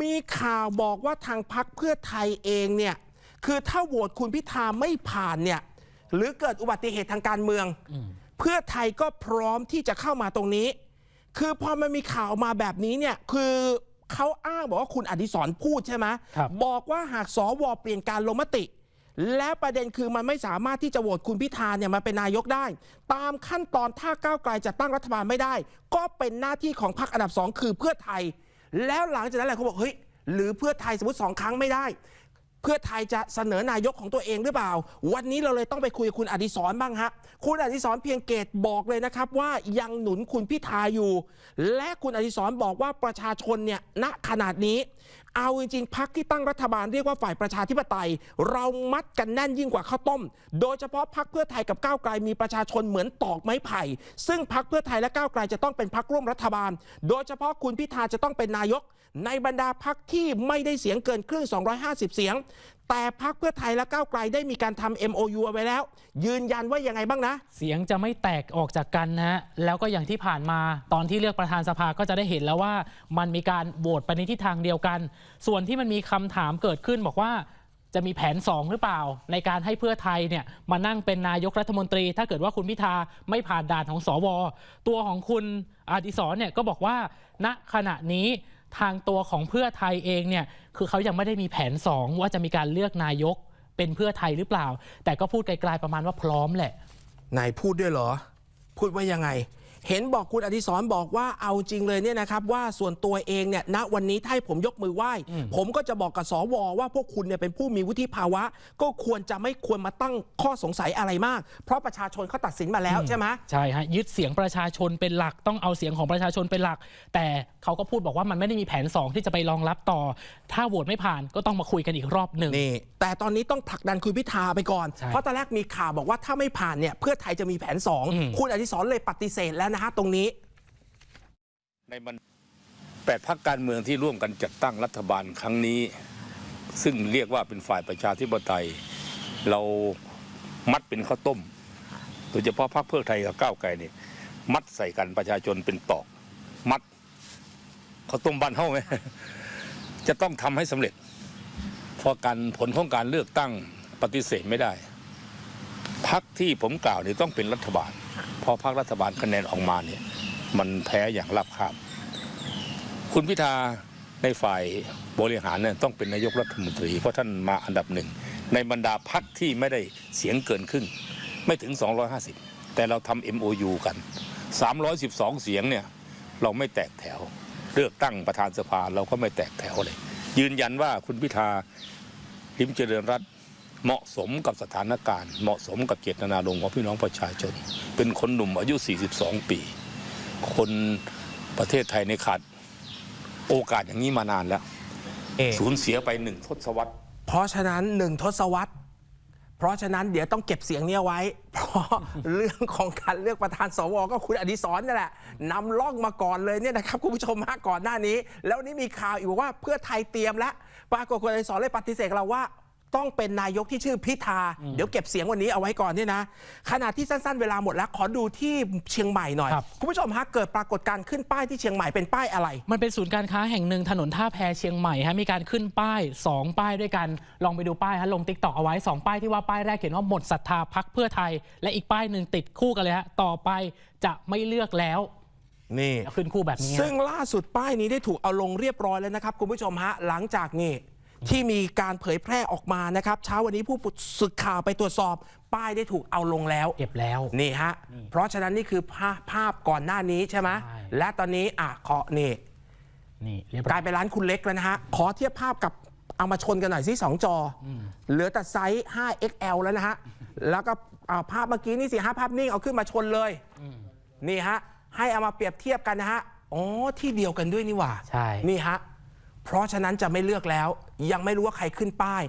มีข่าวบอกว่าทางพักเพื่อไทยเองเนี่ยคือถ้าโหวตคุณพิธาไม่ผ่านเนี่ยหรือเกิดอุบัติเหตุทางการเมือง เพื่อไทยก็พร้อมที่จะเข้ามาตรงนี้ คือพอมันมีข่าวออกมาแบบนี้เนี่ยคือเขาอ้างบอกว่าคุณอดิศรพูดใช่ไหมครับบอกว่าหากสวเปลี่ยนการลงมติ และประเด็นคือมันไม่สามารถที่จะโหวตคุณพิธาเนี่ยมาเป็นนายกได้ ตามขั้นตอนถ้าก้าวไกลจะตั้งรัฐบาลไม่ได้ ก็เป็นหน้าที่ของพรรคอันดับสองคือเพื่อไทย แล้วหลังจากนั้นแหละเขาบอกเฮ้ยหรือเพื่อไทยสมมติสองครั้งไม่ได้ เพื่อไทยจะเสนอนายกของตัวเองหรือเปล่า วันนี้เราเลยต้องไปคุยกับคุณอดิศรบ้างฮะ คุณอดิศรเพียงเกตบอกเลยนะครับ ว่ายังหนุนคุณพิธาอยู่ และคุณอดิศรบอกว่าประชาชนเนี่ยณขนาดนี้ เอาจริงๆพักที่ตั้งรัฐบาลเรียกว่าฝ่ายประชาธิปไตย เรามัดกันแน่นยิ่งกว่าข้าวต้ม โดยเฉพาะพักเพื่อไทยกับก้าวไกลมีประชาชนเหมือนตอกไม้ไผ่ ซึ่งพักเพื่อไทยและก้าวไกลจะต้องเป็นพักร่วมรัฐบาล โดยเฉพาะคุณพิธาจะต้องเป็นนายก ในบรรดาพักที่ไม่ได้เสียงเกินครึ่ง 250 เสียง แต่พักเพื่อไทยและก้าวไกลได้มีการทำ MOU เอาไว้แล้ว ยืนยันว่ายังไงบ้างนะ เสียงจะไม่แตกออกจากกันนะฮะ แล้วก็อย่างที่ผ่านมาตอนที่เลือกประธานสภาก็จะได้เห็นแล้วว่ามันมีการโหวตไปในทิศทางเดียวกัน ส่วนที่มันมีคำถามเกิดขึ้นบอกว่าจะมีแผน 2 หรือเปล่า ในการให้เพื่อไทยเนี่ยมานั่งเป็นนายกรัฐมนตรี ถ้าเกิดว่าคุณพิธาไม่ผ่านด่านของสวตัวของคุณอดิศรเนี่ยก็บอกว่าณขณะนี้ ทางตัวของเพื่อไทยเองเนี่ยคือเขายังไม่ได้มีแผน 2 ว่าจะมีการเลือกนายกเป็นเพื่อไทยหรือเปล่า แต่ก็พูดไกลๆประมาณว่าพร้อมแหละ นายพูดด้วยเหรอ พูดว่ายังไง เห็นบอกคุณอดิศรบอกว่าเอาจริงเลยเนี่ยนะครับว่าส่วนตัวเองเนี่ยณวันนี้ถ้าให้ผมยกมือไหว้ ผมก็จะบอกกับสวว่าพวกคุณเนี่ยเป็นผู้มีวุฒิภาวะ ก็ควรจะไม่ควรมาตั้งข้อสงสัยอะไรมาก เพราะประชาชนเขาตัดสินมาแล้วใช่ไหมใช่ฮะยึดเสียงประชาชนเป็นหลักต้องเอาเสียงของประชาชนเป็นหลัก แต่เขาก็พูดบอกว่ามันไม่ได้มีแผน 2 ที่จะไปรองรับต่อ ถ้าโหวตไม่ผ่านก็ต้องมาคุยกันอีกรอบหนึ่งนี่แต่ตอนนี้ต้องผลักดันคุณพิธาไปก่อนใช่เพราะตอนแรกมีข่าวบอกว่าถ้าไม่ผ่านเนี่ยเพื่อไทยจะมีแผนอืม2คุณอดิศรเลยปฏิเสธแล้วนะฮะตรงนี้ ในมันแปดพักการเมืองที่ร่วมกันจัดตั้งรัฐบาลครั้งนี้ ซึ่งเรียกว่าเป็นฝ่ายประชาธิปไตย เรามัดเป็นข้าวต้มโดยเฉพาะพรรคเพื่อไทยกับก้าวไกลเนี่ยมัดใส่กันประชาชนเป็นตอก มัดข้าวต้มบ้านเฮ้าไหมจะต้องทำให้สำเร็จ เพราะการผลของการเลือกตั้งปฏิเสธไม่ได้พักที่ผมกล่าวเนี่ยต้องเป็นรัฐบาล เพราะพักรัฐบาลคะแนนออกมาเนี่ยมันแพ้อย่างราบคาบ คุณพิธาในฝ่ายบริหารเนี่ยต้องเป็นนายกรัฐมนตรี เพราะท่านมาอันดับหนึ่ง ในบรรดาพักที่ไม่ได้เสียงเกินครึ่ง ไม่ถึง 250 แต่เราทำ MOU กัน 312 เสียงเนี่ยเราไม่แตกแถว เลือกตั้งประธานสภาเราก็ไม่แตกแถวเลย ยืนยันว่าคุณพิธาลิมเจริญรัต เหมาะสมกับสถานการณ์ เหมาะสมกับเจตนารมณ์ของพี่น้องประชาชน เป็นคนหนุ่มอายุ 42 ปี คนประเทศไทยในยขาดโอกาสอย่างนี้มานานแล้วเอ๊ะสูญเสียไปหนึ่งทศวรรษ เพราะฉะนั้นหนึ่งทศวรรษ เพราะฉะนั้นเดี๋ยวต้องเก็บเสียงเนี้ยไว้ เพราะเรื่องของการเลือกประธานสวก็คุณอดิศรนั่นแหละนำล่องมาก่อนเลยเนี่ยนะครับคุณผู้ชมฮะก่อนหน้านี้ แล้วนี่มีข่าวอีกว่าเพื่อไทยเตรียมแล้วปรากฏคุณอดิศรเลยปฏิเสธเราว่า ต้องเป็นนายกที่ชื่อพิธา เดี๋ยวเก็บเสียงวันนี้เอาไว้ก่อนเนี่ยนะขณะที่สั้นๆ เวลาหมดแล้ว ขอดูที่เชียงใหม่หน่อยครับคุณผู้ชมฮะเกิดปรากฏการณ์ขึ้นป้ายที่เชียงใหม่เป็นป้ายอะไร มันเป็นศูนย์การค้าแห่งหนึ่งถนนท่าแพเชียงใหม่ฮะมีการขึ้นป้าย 2 ป้ายด้วยกันลองไปดูป้ายฮะลงติ๊กตอกเอาไว้ 2 ป้ายที่ว่าป้ายแรกเขียนว่าหมดศรัทธาพักเพื่อไทย และอีกป้ายหนึ่งติดคู่กันเลยฮะต่อไปจะไม่เลือกแล้วนี่ขึ้นคู่แบบนี้ฮะซึ่งล่าสุดป้ายนี้ได้ถูกเอาลงเรียบร้อยแล้วนะครับ คุณผู้ชมฮะ หลังจากนี่ ที่มีการเผยแพร่ออกมานะครับ เช้าวันนี้ผู้สื่อข่าวไปตรวจสอบ ป้ายได้ถูกเอาลงแล้วเก็บแล้วนี่ฮะเพราะฉะนั้นนี่คือภาพภาพก่อนหน้านี้ใช่ไหมใช่และตอนนี้อะขอนี่นี่เรียบกร้อลายยเป็นร้านคุณเล็กแล้วนะฮะขอเทียบภาพกับเอามาชนกันหน่อยสิสองจออเหลือแต่ไซส์ 5XL แล้วนะฮะ แล้วก็อ่าภาพเมื่อกี้นี่สิฮะภาพนิ่งเอาขึ้นมาชนเลย นี่ฮะ ให้เอามาเปรียบเทียบกันนะฮะ อ๋อ ที่เดียวกันด้วยนี่หว่า ใช่ นี่ฮะ เพราะฉะนั้นจะไม่เลือกแล้ว ยังไม่รู้ว่าใครขึ้นป้าย